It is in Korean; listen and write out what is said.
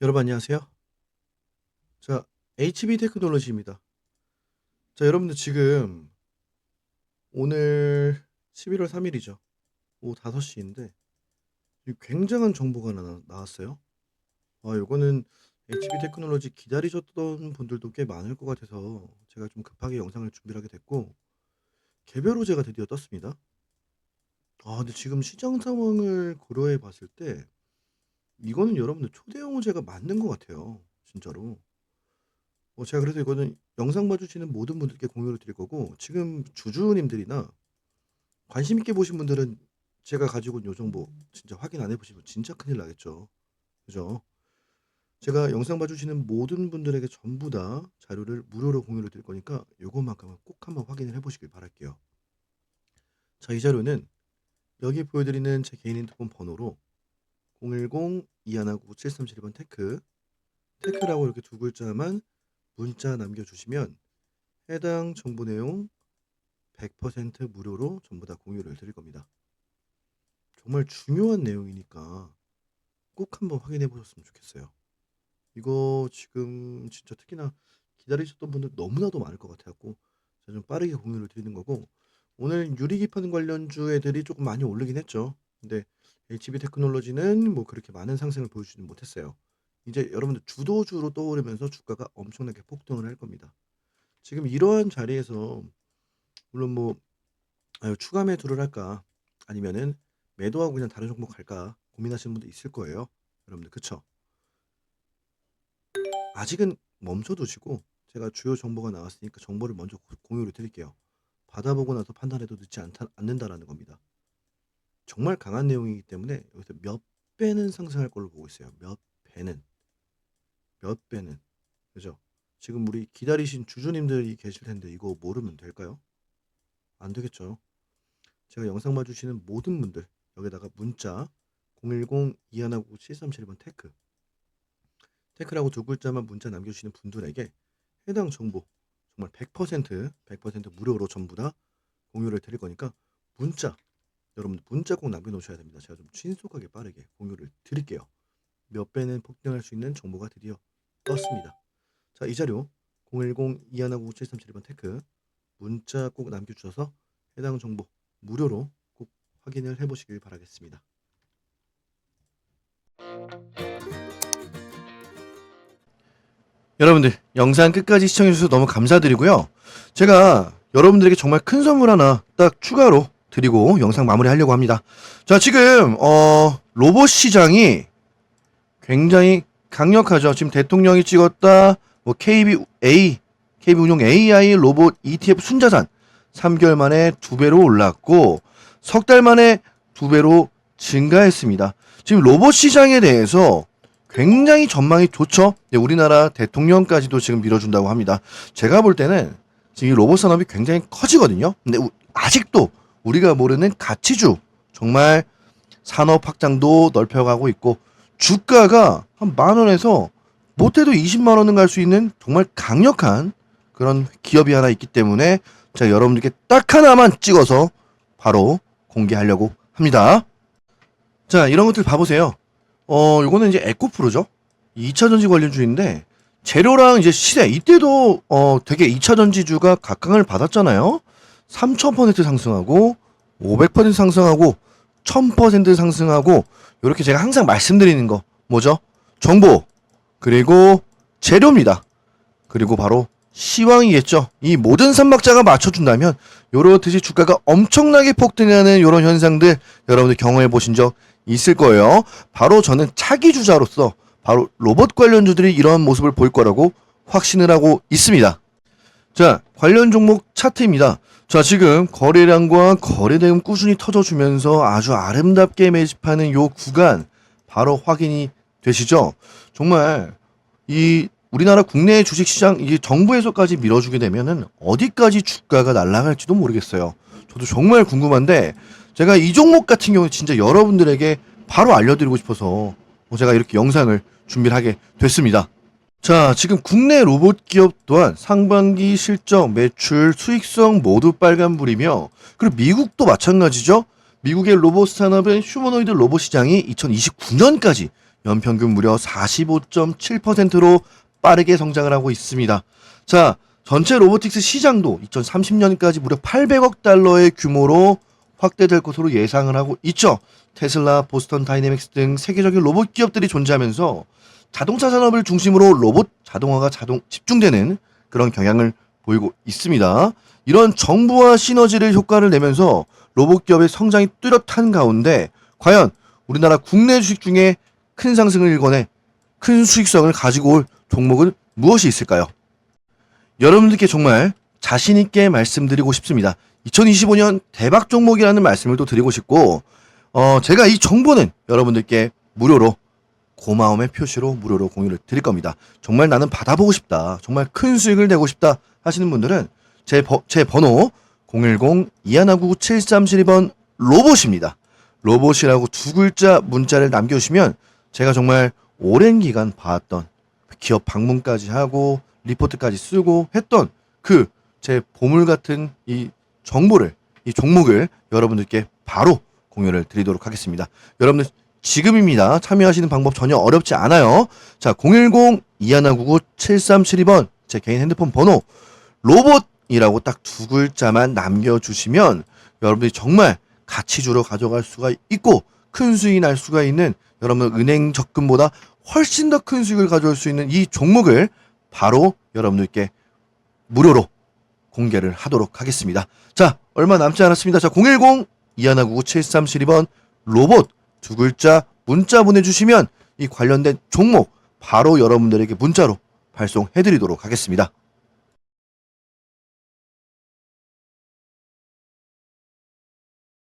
여러분 안녕하세요. 자, HB 테크놀로지입니다. 자, 여러분들 지금 오늘 11월 3일이죠. 오후 5시인데 굉장한 정보가 나, 나왔어요. 아, 요거는 HB 테크놀로지 기다리셨던 분들도 꽤 많을 것 같아서 제가 좀 급하게 영상을 준비를 하게 됐고 개별 호재가 드디어 떴습니다. 아, 근데 지금 시장 상황을 고려해 봤을 때 이거는 여러분들 초대형 호재가 맞는 것 같아요. 진짜로. 어, 제가 그래서 이거는 영상 봐주시는 모든 분들께 공유를 드릴 거고, 지금 주주님들이나 관심 있게 보신 분들은 제가 가지고 있는 요 정보 진짜 확인 안 해보시면 진짜 큰일 나겠죠. 그죠? 제가 영상 봐주시는 모든 분들에게 전부 다 자료를 무료로 공유를 드릴 거니까 요것만큼은 꼭 한번 확인을 해보시길 바랄게요. 자, 이 자료는 여기 보여드리는 제 개인 핸드폰 번호로 010-2199-7371번 테크 테크라고 이렇게 두 글자만 문자 남겨주시면 해당 정보 내용 100% 무료로 전부 다 공유를 드릴 겁니다. 정말 중요한 내용이니까 꼭 한번 확인해 보셨으면 좋겠어요. 이거 지금 진짜 특히나 기다리셨던 분들 너무나도 많을 것 같아갖고 제가 좀 빠르게 공유를 드리는 거고 오늘 유리기판 관련주 애들이 조금 많이 오르긴 했죠. 근데 HB 테크놀로지는 뭐 그렇게 많은 상승을 보여주지는 못했어요. 이제 여러분들 주도주로 떠오르면서 주가가 엄청나게 폭등을 할 겁니다. 지금 이러한 자리에서 물론 뭐 아유, 추가 매도를 할까 아니면은 매도하고 그냥 다른 종목 갈까 고민하시는 분도 있을 거예요. 여러분들 그쵸? 아직은 멈춰두시고 제가 주요 정보가 나왔으니까 정보를 먼저 고- 공유를 드릴게요. 받아보고 나서 판단해도 늦지 않다, 않는다라는 겁니다. 정말 강한 내용이기 때문에 여기서 몇 배는 상승할 걸로 보고 있어요. 몇 배는. 몇 배는. 그죠? 지금 우리 기다리신 주주님들이 계실 텐데 이거 모르면 될까요? 안 되겠죠. 제가 영상 봐주시는 모든 분들 여기다가 문자 010-2199-7371번 테크 테크라고 두 글자만 문자 남겨주시는 분들에게 해당 정보 정말 100% 100% 무료로 전부 다 공유를 드릴 거니까 문자 여러분들 문자 꼭 남겨놓으셔야 됩니다. 제가 좀 신속하게 빠르게 공유를 드릴게요. 몇 배는 폭등할 수 있는 정보가 드디어 떴습니다. 자, 이 자료 010-2199-7371번 테크 문자 꼭 남겨주셔서 해당 정보 무료로 꼭 확인을 해보시길 바라겠습니다. 여러분들 영상 끝까지 시청해주셔서 너무 감사드리고요. 제가 여러분들에게 정말 큰 선물 하나 딱 추가로 드리고 영상 마무리하려고 합니다. 자 지금 어 로봇 시장이 굉장히 강력하죠. 지금 대통령이 찍었다 뭐 KBA KB 운용 AI 로봇 ETF 순자산 3개월 만에 두 배로 올랐고 석 달 만에 두 배로 증가했습니다. 지금 로봇 시장에 대해서 굉장히 전망이 좋죠. 네, 우리나라 대통령까지도 지금 밀어준다고 합니다. 제가 볼 때는 지금 이 로봇 산업이 굉장히 커지거든요. 근데 우- 아직도 우리가 모르는 가치주 정말 산업 확장도 넓혀가고 있고 주가가 한 만 원에서 못해도 20만 원은 갈 수 있는 정말 강력한 그런 기업이 하나 있기 때문에 제가 여러분들께 딱 하나만 찍어서 바로 공개하려고 합니다. 자, 이런 것들 봐보세요. 어, 요거는 이제 에코프로죠. 2차 전지 관련주인데 재료랑 이제 시세 이때도 어 되게 2차 전지주가 각광을 받았잖아요. 3,000% 상승하고 500% 상승하고 1000% 상승하고 이렇게 제가 항상 말씀드리는 거 뭐죠? 정보 그리고 재료입니다. 그리고 바로 시황이겠죠. 이 모든 삼박자가 맞춰준다면 요렇듯이 주가가 엄청나게 폭등하는 이런 현상들 여러분들 경험해 보신 적 있을 거예요. 바로 저는 차기 주자로서 바로 로봇 관련주들이 이런 모습을 보일 거라고 확신을 하고 있습니다. 자, 관련 종목 차트입니다. 자, 지금 거래량과 거래대금 꾸준히 터져주면서 아주 아름답게 매집하는 요 구간 바로 확인이 되시죠? 정말 이 우리나라 국내 주식시장 이게 정부에서까지 밀어주게 되면은 어디까지 주가가 날아갈지도 모르겠어요. 저도 정말 궁금한데 제가 이 종목 같은 경우 진짜 여러분들에게 바로 알려드리고 싶어서 뭐 제가 이렇게 영상을 준비를 하게 됐습니다. 자, 지금 국내 로봇 기업 또한 상반기 실적, 매출, 수익성 모두 빨간불이며 그리고 미국도 마찬가지죠. 미국의 로봇 산업은 휴머노이드 로봇 시장이 2029년까지 연평균 무려 45.7%로 빠르게 성장을 하고 있습니다. 자, 전체 로보틱스 시장도 2030년까지 무려 800억 달러의 규모로 확대될 것으로 예상을 하고 있죠. 테슬라, 보스턴 다이내믹스 등 세계적인 로봇 기업들이 존재하면서 자동차 산업을 중심으로 로봇 자동화가 자동 집중되는 그런 경향을 보이고 있습니다. 이런 정부와 시너지를 효과를 내면서 로봇 기업의 성장이 뚜렷한 가운데 과연 우리나라 국내 주식 중에 큰 상승을 일궈내 큰 수익성을 가지고 올 종목은 무엇이 있을까요? 여러분들께 정말 자신 있게 말씀드리고 싶습니다. 2025년 대박 종목이라는 말씀을 또 드리고 싶고 어 제가 이 정보는 여러분들께 무료로 고마움의 표시로 무료로 공유를 드릴 겁니다. 정말 나는 받아보고 싶다. 정말 큰 수익을 내고 싶다 하시는 분들은 제, 버, 제 번호 010-2199-7372번 로봇입니다. 로봇이라고 두 글자 문자를 남겨주시면 제가 정말 오랜 기간 봐왔던 기업 방문까지 하고 리포트까지 쓰고 했던 그 제 보물 같은 이 정보를 이 종목을 여러분들께 바로 공유를 드리도록 하겠습니다. 여러분들 지금입니다. 참여하시는 방법 전혀 어렵지 않아요. 자, 010-2199-7372번 제 개인 핸드폰 번호 로봇이라고 딱 두 글자만 남겨주시면 여러분들이 정말 가치주로 가져갈 수가 있고 큰 수익이 날 수가 있는 여러분 은행 적금보다 훨씬 더 큰 수익을 가져올 수 있는 이 종목을 바로 여러분들께 무료로 공개를 하도록 하겠습니다. 자, 얼마 남지 않았습니다. 자, 010-2199-7372번 로봇 두 글자 문자 보내주시면 이 관련된 종목 바로 여러분들에게 문자로 발송해드리도록 하겠습니다.